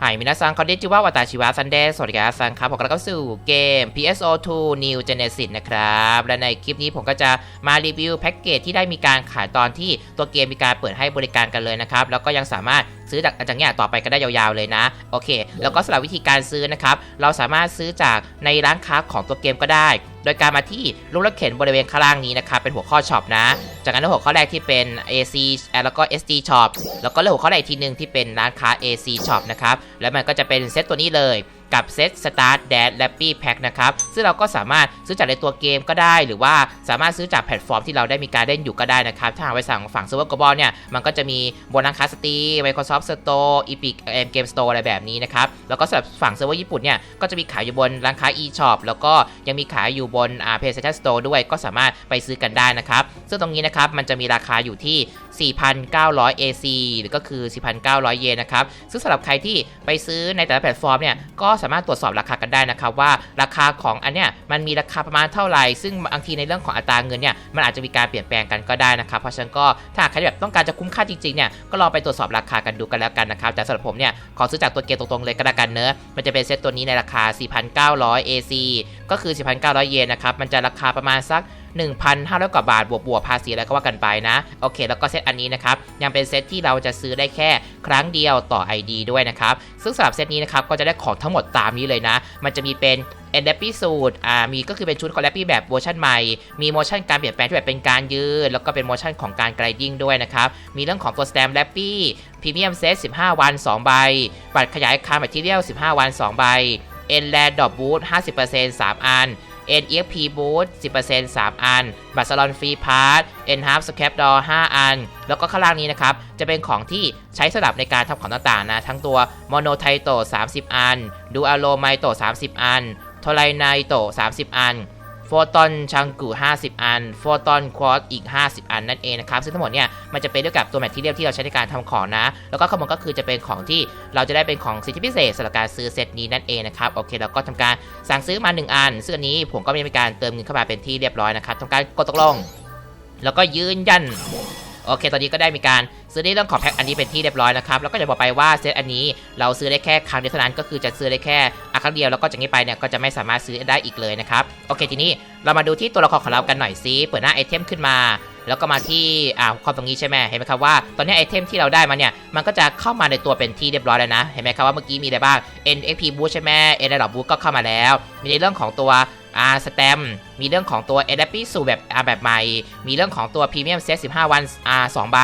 ไฮมินาซังคอนเดจิวาวาตาชิวะซันเดย์สวัสดีครับซังครับผมกลับเข้าสู่เกม PSO2 New Genesis นะครับ และในคลิปนี้ผมก็จะมารีวิวแพ็กเกจที่ได้มีการขายตอนที่ตัวเกมมีการเปิดให้บริการกันเลยนะครับ แล้วก็ยังสามารถ ซื้อจากจากเนี้ยต่อไปก็ได้ยาวๆเลยนะโอเค แล้วก็สำหรับวิธีการซื้อนะครับเราสามารถซื้อจากในร้านค้าของตัวเกมก็ได้ โดยการมาที่รูปรถเข็นบริเวณข้างล่างนี้นะครับเป็นหัวข้อช็อปนะ จากนั้นหัวข้อแรกที่เป็น AC แล้วก็ SD Shop แล้วก็เลือกหัวข้อใดอีกทีหนึ่งที่เป็นร้านค้า AC Shop นะครับแล้วมันก็จะเป็นเซตตัวนี้เลย กับเซต Start Dash Lappy Pack นะครับ ซึ่งเราก็สามารถซื้อจากในตัวเกมก็ได้ หรือว่าสามารถซื้อจากแพลตฟอร์มที่เราได้มีการเล่นอยู่ก็ได้นะครับ ถ้าหากไปสั่งฝั่ง Server Global เนี่ย มันก็จะมีบนร้านค้า Steam Microsoft Store Epic Game Store อะไรแบบนี้นะครับ แล้วก็สำหรับฝั่งเซิร์ฟเวอร์ญี่ปุ่นเนี่ย ก็จะมีขายอยู่บนร้านค้า eShop แล้วก็ยังมีขายอยู่บนอ่า PlayStation Store ด้วย ก็สามารถไปซื้อกันได้นะครับ ซึ่งตรงนี้นะครับ มันจะมีราคาอยู่ที่ 4,900 AC หรือก็คือ 4,900 เยนนะครับ ซึ่งสำหรับใครที่ไปซื้อในแต่ละแพลตฟอร์มเนี่ย ก็สามารถตรวจสอบราคากันได้นะครับว่าราคาของอันเนี้ยมันมีราคาประมาณเท่าไหร่ ซึ่งบางทีในเรื่องของอัตราเงินเนี่ยมันอาจจะมีการเปลี่ยนแปลงกันก็ได้นะครับเพราะฉะนั้นก็ถ้าใครแบบต้องการจะคุ้มค่าจริงๆเนี่ยก็ลองไปตรวจสอบราคากันดูกันแล้วกันนะครับแต่สำหรับผมเนี่ยขอซื้อจากตัวเกมตรงๆเลยก็แล้วกันเนอะมันจะเป็นเซตตัวนี้ในราคา 4,900 AC ก็คือ 4,900 เยนนะครับมันจะราคาประมาณสัก1,500 กว่าบาท บวกบวกภาษีอะไรก็ว่ากันไปนะ โอเค แล้วก็เซตอันนี้นะครับ ยังเป็นเซตที่เราจะซื้อได้แค่ครั้งเดียวต่อ ID ด้วยนะครับ ซึ่งสำหรับเซตนี้นะครับ ก็จะได้ของทั้งหมดตามนี้เลยนะ มันจะมีเป็น e n d e p y สูตรอ่า มีก็คือเป็นชุดคอลเลปปี้แบบเวอร์ชันใหม่ มีโมชั่นการเปลี่ยนแปลงที่แบบเป็นการยืดแล้วก็เป็นโมชั่นของการไกรดิ้งด้วยนะครับ มีเรื่องของตัวสแตมแลปปี้พรีเมียมเซต15 วัน 2 ใบ บัตรขยายคาร์แมทเทียล15 วัน 2 ใบเอ็นแลนด์ดอบบูท50% 3 อัน NEXP Boost 10% 3 อัน บัตรสลอนฟรีพาร์ท Enhance Scrap Door 5 อัน แล้วก็ข้างล่างนี้นะครับ จะเป็นของที่ใช้สลับในการทำของต่างๆนะ ทั้งตัว Mono t i t o 30 อัน Dualo m i t o 30 อัน t o r a i n a i t o 30 อัน โฟตอนชังกู 50 อัน โฟตอนควอตอีก 50 อันนั่นเองนะครับ ซึ่งทั้งหมดเนี่ย มันจะเป็นด้วยกับตัวแมทที่เรียลที่เราใช้ในการทำของนะ แล้วก็ข้างบนก็คือจะเป็นของที่เราจะได้เป็นของสิทธิพิเศษสำหรับการซื้อเซตนี้นั่นเองนะครับ โอเคแล้วก็ทำการสั่งซื้อมา 1 อัน ซึ่งอันนี้ผมก็ไม่มีการเติมเงินเข้ามาเป็นที่เรียบร้อยนะครับทำการกดตกลง แล้วก็ยืนยันโอเค ตอนนี้ก็ได้มีการซื้อในเรื่องของแพ็คอันนี้เป็นที่เรียบร้อยนะครับ แล้วก็จะบอกไปว่าเซตอันนี้เราซื้อได้แค่ครั้งเดียวเท่านั้น ก็คือจะซื้อได้แค่ ครั้งเดียวแล้วก็จากนี้ไปเนี่ยก็จะไม่สามารถซื้อได้อีกเลยนะครับโอเคทีนี้เรามาดูที่ตัวละครของเรากันหน่อยซิเปิดหน้าไอเทมขึ้นมา แล้วก็มาที่อ่าความตรงนี้ใช่ไหมเห็นไหมครับว่าตอนนี้ไอเทมที่เราได้มาเนี่ยมันก็จะเข้ามาในตัวเป็นที่เรียบร้อยแล้วนะเห็นไหมครับว่าเมื่อกี้มีอะไรบ้าง NXP Boost ใช่ไหม n l Boost ก็เข้ามาแล้ว มีในเรื่องของตัว อ่าสแตมมีเรื่องของตัว a d a p t สู่แบบอ่าแบบใหม่ มีเรื่องของตัว Premium Set 15 วันอ่า2ใบ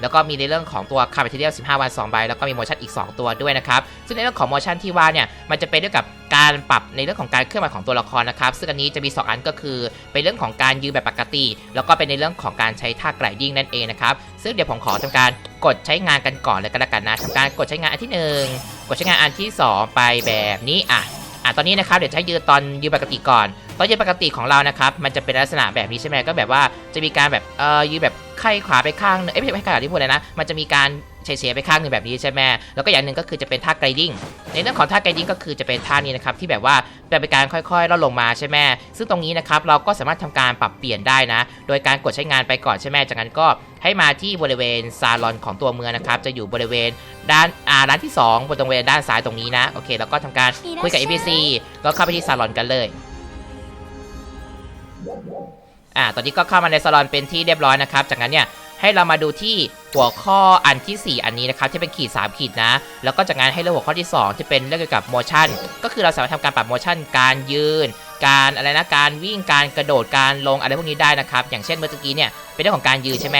แล้วก็มีในเรื่องของตัว Car Material 15 วัน 2 ใบ แล้วก็มีโมชั่นอีก 2 ตัวด้วยนะครับ ซึ่งในเรื่องของโมชั่นที่ว่าเนี่ย มันจะเป็นด้วยกับการปรับในเรื่องของการเคลื่อนไหวของตัวละครนะครับ ซึ่งอันนี้จะมี 2 อันก็คือ เป็นเรื่องของการยืนแบบปกติ แล้วก็เป็นในเรื่องของการใช้ท่าไกลดิ้งนั่นเองนะครับ ซึ่งเดี๋ยวผมขอทำการกดใช้งานกันก่อนเลยก็แล้วกันนะทำการกดใช้งานอันที่หนึ่งกดใช้งานอันที่สองไปแบบนี้อะ อะตอนนี้นะครับเดี๋ยวจะให้ยืนตอนยืนปกติก่อน ตอนยืนปกติของเรานะครับมันจะเป็นลักษณะแบบนี้ใช่ไหมก็แบบว่าจะมีการแบบเอ่อยืนแบบไข้ขวาไปข้างนึงเอ้ยไม่ใช่ไม่ใช่ขวาที่พูดเลยนะ มันจะมีการ เฉยๆไปข้างหนึงแบบนี้ใช่ไหมแล้วก็อย่างหนึ่งก็คือจะเป็นท่าไกรดิ้งในเรื่องของท่าไกรดิ้งก็คือจะเป็นท่านี้นะครับที่แบบว่าเป็นการค่อยๆลดลงมาใช่ไหมซึ่งตรงนี้นะครับเราก็สามารถทำการปรับเปลี่ยนได้นะ โดยการกดใช้งานไปก่อนใช่ไหมจากนั้นก็ให้มาที่บริเวณซาลอนของตัวเมืองนะครับ จะอยู่บริเวณด้านอ่าร้านที่สองบนตรงบริเวณด้านซ้ายตรงนี้นะ โอเค แล้วก็ทำการคุยกับ NPC ก็เข้าไปที่ซาลอนกันเลยอ่าตอนนี้ก็เข้ามาในซาลอนเป็นที่เรียบร้อยนะครับ จากนั้นเนี่ย ให้เรามาดูที่หัวข้ออันที่ 4 อันนี้นะครับที่เป็นขีด 3 ขีดนะ แล้วก็จากนั้นให้เลือกหัวข้อที่ 2 ที่เป็นเรื่องเกี่ยวกับโมชั่นก็คือเราสามารถทำการปรับโมชั่นการยืน การอะไรนะการวิ่งการกระโดดการลงอะไรพวกนี้ได้นะครับอย่างเช่นเมื่อกี้เนี่ยเป็นเรื่องของการยืนใช่ไหม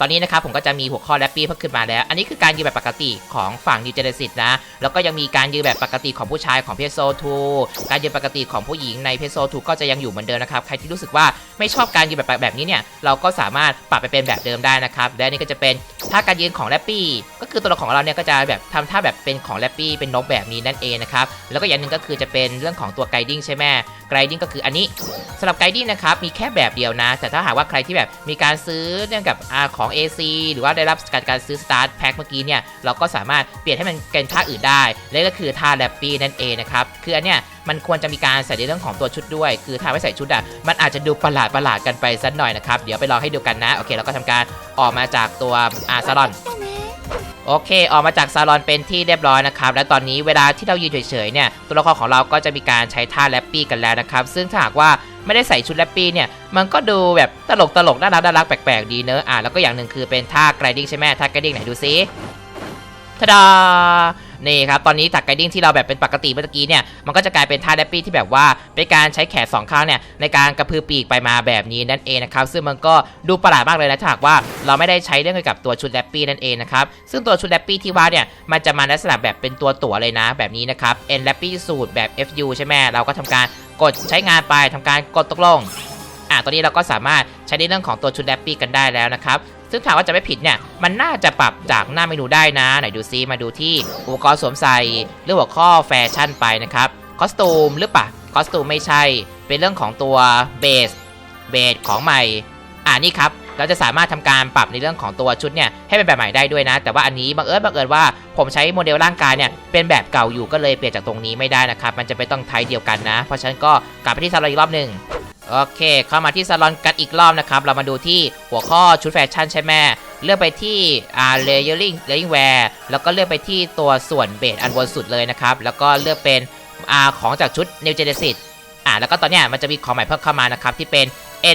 ตอนนี้นะครับผมก็จะมีหัวข้อแรปปี้เพิ่มขึ้นมาแล้ว อันนี้คือการยืนแบบปกติของฝั่ง New Genesis นะ แล้วก็ยังมีการยืนแบบปกติของผู้ชายของเพโซทูการยืนปกติของผู้หญิงในเพโซทูก็จะยังอยู่เหมือนเดิมนะครับ ใครที่รู้สึกว่าไม่ชอบการยืนแบบแบบนี้เนี่ย เราก็สามารถปรับไปเป็นแบบเดิมได้นะครับ และนนี่ก็จะเป็นท่าการยืนของแรปปี้ก็คือตัวละครของเราเนี่ยก็จะแบบทำท่าแบบเป็นของแรปปี้เป็นนกแบบนี้นั่นเองนะครับแล้วก็อย่างหนึ่งก็คือจะเป็นเรื่องของตัวไกดิ้งใช่ไหมไกดิ้งก็คืออันนี้สำหรับไกดิ้งนะครับมีแค่แบบเดียวนะ แต่ถ้าหากว่าใครที่แบบมีการซื้อเรื่องกับอาของ AC หรือว่าได้รับการการซื้อ Start Pack เมื่อกี้เนี่ยเราก็สามารถเปลี่ยนให้มันเป็นท่าอื่นได้และก็คือท่าแรปปี้นั่นเองนะครับคืออันเนี้ยมันควรจะมีการใส่ในเรื่องของตัวชุดด้วย คือถ้าไม่ใส่ชุดอะ มันอาจจะดูประหลาดประหลาดกันไปสักหน่อยนะครับ เดี๋ยวไปลองให้ดูกันนะ โอเค เราก็ทำการออกมาจากตัวอาซาลอน โอเค ออกมาจากซาลอนเป็นที่เรียบร้อยนะครับ และตอนนี้เวลาที่เรายืนเฉยๆเนี่ย ตัวละครของเราก็จะมีการใช้ท่าแรปปี้กันแล้วนะครับ ซึ่งถ้าหากว่าไม่ได้ใส่ชุดแรปปี้เนี่ย มันก็ดูแบบตลกตลกน่ารักน่ารักแปลกๆดีเนอะอะแล้วก็อย่างหนึ่งคือเป็นท่าไกรดิ้งใช่ไหมท่าไกรดิ้งไหนดูซิทาดา นี่ครับ ตอนนี้จากไกดิ้งที่เราแบบเป็นปกติเมื่อกี้เนี่ย มันก็จะกลายเป็นท่าแรปปี้ที่แบบว่าเป็นการใช้แขนสองข้างเนี่ยในการกระพือปีกไปมาแบบนี้นั่นเองนะครับ ซึ่งมันก็ดูประหลาดมากเลยนะถ้าหากว่าเราไม่ได้ใช้เรื่องเกี่ยวกับตัวชุดแรปปี้นั่นเองนะครับ ซึ่งตัวชุดแรปปี้ที่ว่าเนี่ยมันจะมาลักษณะแบบเป็นตัวตั๋วเลยนะ แบบนี้นะครับ N แรปปี้สูตรแบบ FU ใช่ไหมเราก็ทำการกดใช้งานไปทำการกดตกลงอะตอนนี้เราก็สามารถใช้ในเรื่องของตัวชุดแรปปี้กันได้แล้วนะครับ ซึ่งถามว่าจะไม่ผิดเนี่ย มันน่าจะปรับจากหน้าเมนูได้นะ ไหนดูซิมาดูที่อุปกรณ์สวมใส่เรื่องหัวข้อแฟชั่นไปนะครับคอสตูมหรือปล่าคอสตูมไม่ใช่ เป็นเรื่องของตัวเบสเบสของใหม่ อ่านี่ครับเราจะสามารถทำการปรับในเรื่องของตัวชุดเนี่ยให้เป็นแบบใหม่ได้ด้วยนะ แต่ว่าอันนี้บังเอิญบังเอิญว่าผมใช้โมเดลร่างกายเนี่ยเป็นแบบเก่าอยู่ก็เลยเปลี่ยนจากตรงนี้ไม่ได้นะครับ มันจะไปต้องไทยเดียวกันนะ เพราะฉะนั้นก็กลับไปที่ซาลอนอีกรอบหนึ่ง โอเค เข้ามาที่ซาลอนกันอีกรอบนะครับ เรามาดูที่หัวข้อชุดแฟชั่นใช่ไหมเลือกไปที่อ่า layering layering wear แล้วก็เลือกไปที่ตัวส่วนเบสอันบนสุดเลยนะครับ แล้วก็เลือกเป็นอ่าของจากชุด New Genesis อ่าแล้วก็ตอนเนี้ยมันจะมีของใหม่เพิ่มเข้ามานะครับ ที่เป็น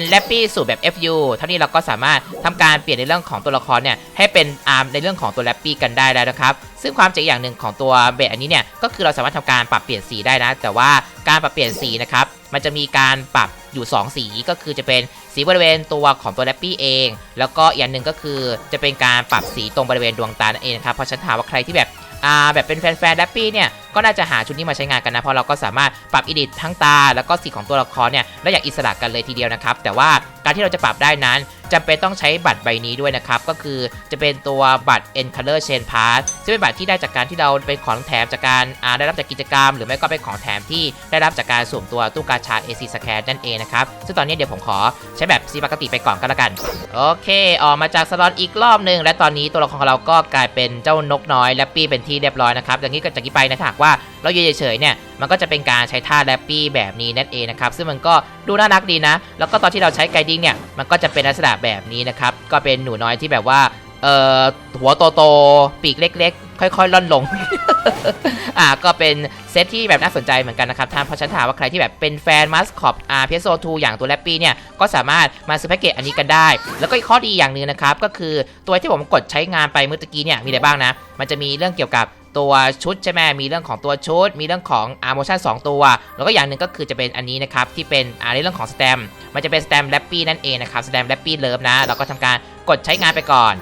N l a p p y สูตรแบบ FU เท่านี้เราก็สามารถทำการเปลี่ยนในเรื่องของตัวละครเนี่ยให้เป็นอาร์มในเรื่องของตัว l a p p y กันได้แล้วนะครับ ซึ่งความเจ๋งอย่างหนึ่งของตัวเบสอันนี้เนี่ยก็คือเราสามารถทำการปรับเปลี่ยนสีได้นะ แต่ว่าการปรับเปลี่ยนสีนะครับมันจะมีการปรับ อยู่ 2 สีก็คือจะเป็นสีบริเวณตัวของตัวแรปปี้เอง แล้วก็อีกอย่างหนึ่งก็คือจะเป็นการปรับสีตรงบริเวณดวงตานั่นเองนะครับเพราะฉันถามว่าใครที่แบบอ่าแบบเป็นแฟนๆแรปปี้เนี่ย ก็น่าจะหาชุดนี้มาใช้งานกันนะเพราะเราก็สามารถปรับอิดิททั้งตา แล้วก็สีของตัวละครเนี่ยได้อย่างอิสระกันเลยทีเดียวนะครับแต่ว่าการที่เราจะปรับได้นั้นจำเป็นต้องใช้บัตรใบนี้ด้วยนะครับ ก็คือจะเป็นตัวบัตร N Color Chain Pass ซึ่งเป็นบัตรที่ได้จากการที่เราเป็นของแถมจากการได้รับจากกิจกรรม หรือไม่ก็เป็นของแถมที่ได้รับจากการสุ่มตัวตู้กาชา AC Scan นั่นเองนะครับ ซึ่งตอนนี้เดี๋ยวผมขอใช้แบบซีปกติไปก่อนก็แล้วกัน โอเค ออกมาจากสล็อตอีกรอบหนึ่งและตอนนี้ตัวละครของเราก็กลายเป็นเจ้านกน้อยแรปปี้เป็นที่เรียบร้อยนะครับอย่างนี้ก็จากนี้ไปนะถ้าหากว่าเรายืนเฉยๆเนี่ยมันก็จะเป็นการใช้ท่าแรปปี้แบบนี้นั่นเองนะครับซึ่งมันก็ดูน่ารักดีนะ แล้วก็ตอนที่เราใช้ไกดิ้งเนี่ยมันก็จะเป็นลักษณะแบบนี้นะครับก็เป็นหนูน้อยที่แบบว่าเอ่อหัวโตๆปีกเล็ก ๆ ค่อยๆล่อนลงอ่าก็เป็นเซตที่แบบน่าสนใจเหมือนกันนะครับท่านเพราะฉันถามว่าใครที่แบบเป็นแฟนมัสคอปอาร์พีโซ2อย่างตัวแรปปี้เนี่ย ก็สามารถมาซื้อแพ็กเกจอันนี้กันได้ แล้วก็อีกข้อดีอย่างหนึ่งนะครับ ก็คือตัวที่ผมกดใช้งานไปเมื่อตะกี้เนี่ย มีอะไรบ้างนะ มันจะมีเรื่องเกี่ยวกับ ตัวชุดใช่ไหมมีเรื่องของตัวชุด มีเรื่องของอาร์โมชั่น2ตัว แล้วก็อย่างหนึ่งก็คือจะเป็นอันนี้นะครับ ที่เป็นอ่าในเรื่องของสแตมมันจะเป็นสแตมแรปปี้นั่นเองนะครับสแตมแรปปี้เลิฟนะ เราก็ทำการกดใช้งานไปก่อน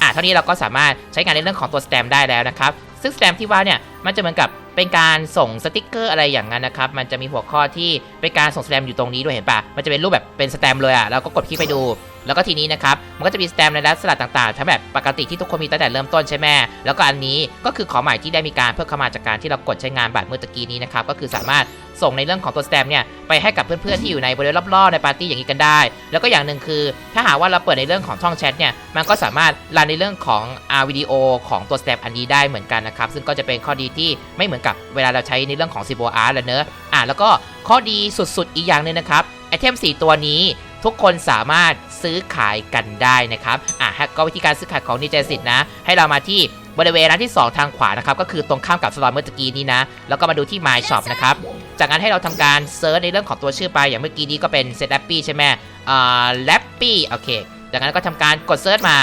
อะเท่านี้เราก็สามารถใช้งานในเรื่องของตัวสแตมได้แล้วนะครับซึ่งสแตมที่ว่าเนี่ยมันจะเหมือนกับ เป็นการส่งสติกเกอร์อะไรอย่างนั้นนะครับ มันจะมีหัวข้อที่เป็นการส่งสแตมอยู่ตรงนี้ด้วยเห็นปะมันจะเป็นรูปแบบเป็นสแตมเลยอะแล้วก็กดคลิกไปดู แล้วก็ทีนี้นะครับ มันก็จะมีสแตมในลักษณะต่างๆทั้งแบบปกติที่ทุกคนมีตั้งแต่เริ่มต้นใช่ไหมแล้วก็อันนี้ก็คือของใหม่ที่ได้มีการเพิ่มเข้ามาจากการที่เรากดใช้งานบัตรเมื่อตะกี้นี้นะครับ ก็คือสามารถส่งในเรื่องของตัวสแตมเนี่ยไปให้กับเพื่อนๆที่อยู่ในบริเวณรอบๆในปาร์ตี้อย่างนี้กันได้ แล้วก็อย่างหนึ่งคือ ถ้าหากว่าเราเปิดในเรื่องของช่องแชทเนี่ยมันก็สามารถรันในเรื่องของอาวิดีโอของตัวสแตมอันนี้ได้เหมือนกันนะครับซึ่งก็จะเป็นข้อดีที่ไม่เหมือนกับเวลาเราใช้ในเรื่องของ c ีโบอาร์แล้วเนอะอะแล้วก็ข้อดีสุดๆ อีกอย่างหนึ่งนะครับไอเทม 4 ตัวนี้ทุกคนสามารถซื้อขายกันได้นะครับอะก็วิธีการซื้อขายของนิจสิตนะ ให้เรามาที่บริเวณร้านที่ 2 ทางขวานะครับ ก็คือตรงข้ามกับสลอนเมื่อกี้นี้นะ แล้วก็มาดูที่ My Shop นะครับ จากนั้นให้เราทำการเซิร์ชในเรื่องของตัวชื่อไป อย่างเมื่อกี้นี้ก็เป็นเซตแ a ปปี้ใช่ไหมอ่าแ a ปปี้โอเค จากนั้นก็ทำการกดเซิร์ชมา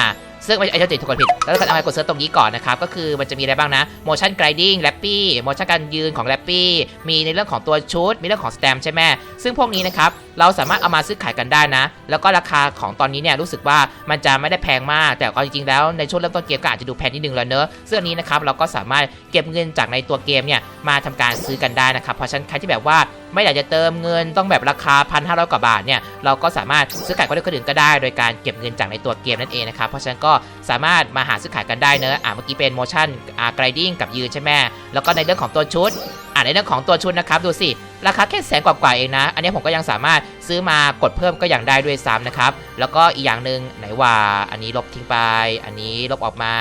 ซึ่งไอ้เจ้าติดถูกกดผิดแล้วก็ทำการกดเซิร์ชตรงนี้ก่อนนะครับ ก็คือมันจะมีอะไรบ้างนะ motion gliding แ a ปปี้ motion การยืนของแ a ปปี้มีในเรื่องของตัวชุด มีเรื่องของสแตมใช่ไหมซึ่งพวกนี้นะครับ เราสามารถเอามาซื้อขายกันได้นะ แล้วก็ราคาของตอนนี้เนี่ยรู้สึกว่ามันจะไม่ได้แพงมาก แต่เอาจริงๆแล้วในช่วงเริ่มต้นเกมก็อาจจะดูแพงนิดนึงแล้วเนอะซึ่งอันนี้นะครับเราก็สามารถเก็บเงินจากในตัวเกมเนี่ยมาทำการซื้อกันได้นะครับ เพราะฉะนั้นใครที่แบบว่าไม่อยากจะเติมเงินต้องแบบราคา 1,500 กว่าบาทเนี่ยเราก็สามารถซื้อขายกับคนอื่นก็ได้ โดยการเก็บเงินจากในตัวเกมนั่นเองนะครับเพราะฉะนั้นก็สามารถมาหาซื้อขายกันได้เนอะอ่าเมื่อกี้เป็น motion อ่า gliding กับยืนใช่ไหมแล้วก็ในเรื่องของตัวชุดอ่าในเรื่องของตัวชุดนะครับดูสิ ราคาแค่แสนกว่าๆเองนะ อันนี้ผมก็ยังสามารถ ซื้อมากดเพิ่มก็ยังได้ด้วยซ้ำนะครับ แล้วก็อีกอย่างหนึ่งไหนว่าอันนี้ลบทิ้งไป อันนี้ลบออกมา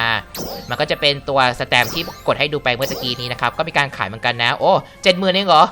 มันก็จะเป็นตัวสแตมที่กดให้ดูไปเมื่อตะกี้นี้นะครับ ก็มีการขายเหมือนกันนะ โอ้เจ็ดหมื่นเองเหรอ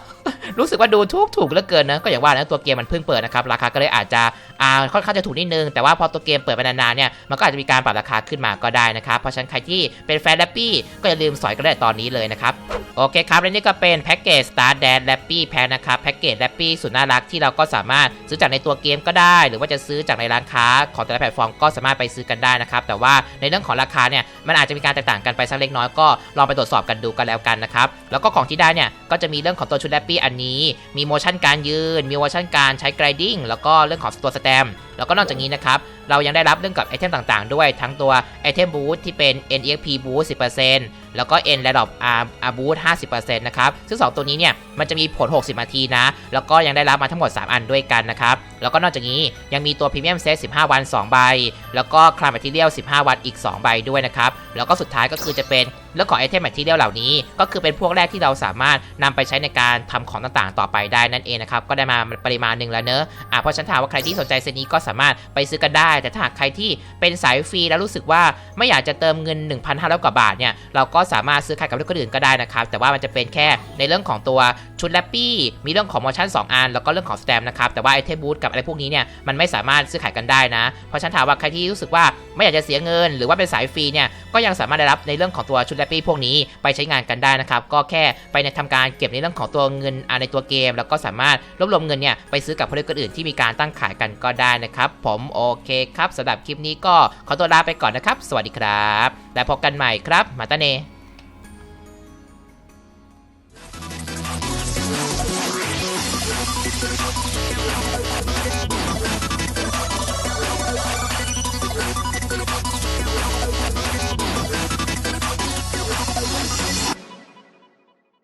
รู้สึกว่าดูถูกถูกเหลือเกินนะ ก็อย่างว่านะตัวเกมมันเพิ่งเปิดนะครับ ราคาก็เลยอาจจะอ่าค่อนข้างจะถูกนิดนึง แต่ว่าพอตัวเกมเปิดไปนานๆเนี่ย มันก็อาจจะมีการปรับราคาขึ้นมาก็ได้นะครับ เพราะฉะนั้นใครที่เป็นแฟนแรปปี้ก็อย่าลืมสอยกันได้ตอนนี้เลยนะครับ โอเคครับ และนี่ก็เป็นแพ็กเกจ Star Dance Lappy Pack นะครับ แพ็กเกจ Lappy สุดน่ารักที่เราก็สามารถซื้อจากในตัวเกมก็ได้ หรือว่าจะซื้อจากในร้านค้าของแต่ละแพลตฟอร์มก็สามารถไปซื้อกันได้นะครับแต่ว่าในเรื่องของราคาเนี่ยมันอาจจะมีการแตกต่างกันไปสักเล็กน้อยก็ลองไปตรวจสอบกันดูกันแล้วกันนะครับแล้วก็ของที่ได้เนี่ยก็จะมีเรื่องของตัวชุดแรปปี้อันนี้ มีโมชั่นการยืน มีโมชั่นการใช้ gliding แล้วก็เรื่องของตัวสแตมแล้วก็นอกจากนี้นะครับ เรายังได้รับเรื่องกับไอเทมต่างๆ ด้วยทั้งตัวไอเทมบูทที่เป็น NEXP boost 10%แล้วก็ N r e d o p R R boost 50%นะครับ ซึ่ง 2 ตัวนี้เนี่ย มันจะมีผล 60 นาทีนะ แล้วก็ยังได้รับมาทั้งหมด 3 อันด้วยกันนะครับ แล้วก็นอกจากนี้ยังมีตัวพรีเมียมเซต15 วัน 2 ใบ แล้วก็คลา m ม t ท r i a l 15 วันอีก 2 ใบด้วยนะครับ แล้วก็สุดท้ายก็คือจะเป็น เรื่องของไอเทมแมททีเรียลเหล่านี้ ก็คือเป็นพวกแรกที่เราสามารถนำไปใช้ในการทำของต่างๆ ต่อไปได้นั่นเองนะครับก็ได้มาปริมาณหนึ่งแล้วเนอะอะเพราะฉันถามว่าใครที่สนใจเซตนี้ก็สามารถไปซื้อกันได้ แต่ถ้าหากใครที่เป็นสายฟรีแล้วรู้สึกว่าไม่อยากจะเติมเงิน 1,500กว่าบาทเนี่ยเราก็สามารถซื้อขายกับคนอื่นก็ได้นะครับแต่ว่ามันจะเป็นแค่ในเรื่องของตัวชุดแลปปี้มีเรื่องของโมชั่น2อันแล้วก็เรื่องของสแตมนะครับแต่ว่าไอเทมบูทกับอะไรพวกนี้เนี่ยมันไม่สามารถซื้อขายกันได้นะ เพราะฉันถามว่าใครที่รู้สึกว่าไม่อยากจะเสียเงิน หรือว่าเป็นสายฟรีเนี่ยก็ยังสามารถได้รับในเรื่องของตัวชุดแลปปี้พวกนี้ไปใช้งานกันได้นะครับ ก็แค่ไปในทำการเก็บในเรื่องของตัวเงินในตัวเกม แล้วก็สามารถรวบรวมเงินเนี่ยไปซื้อกับผู้เล่นคนอื่นที่มีการตั้งขายกันก็ได้นะครับ ผมโอเคครับสำหรับคลิปนี้ก็ขอตัวลาไปก่อนนะครับ สวัสดีครับ และพบกันใหม่ครับ มาตาเน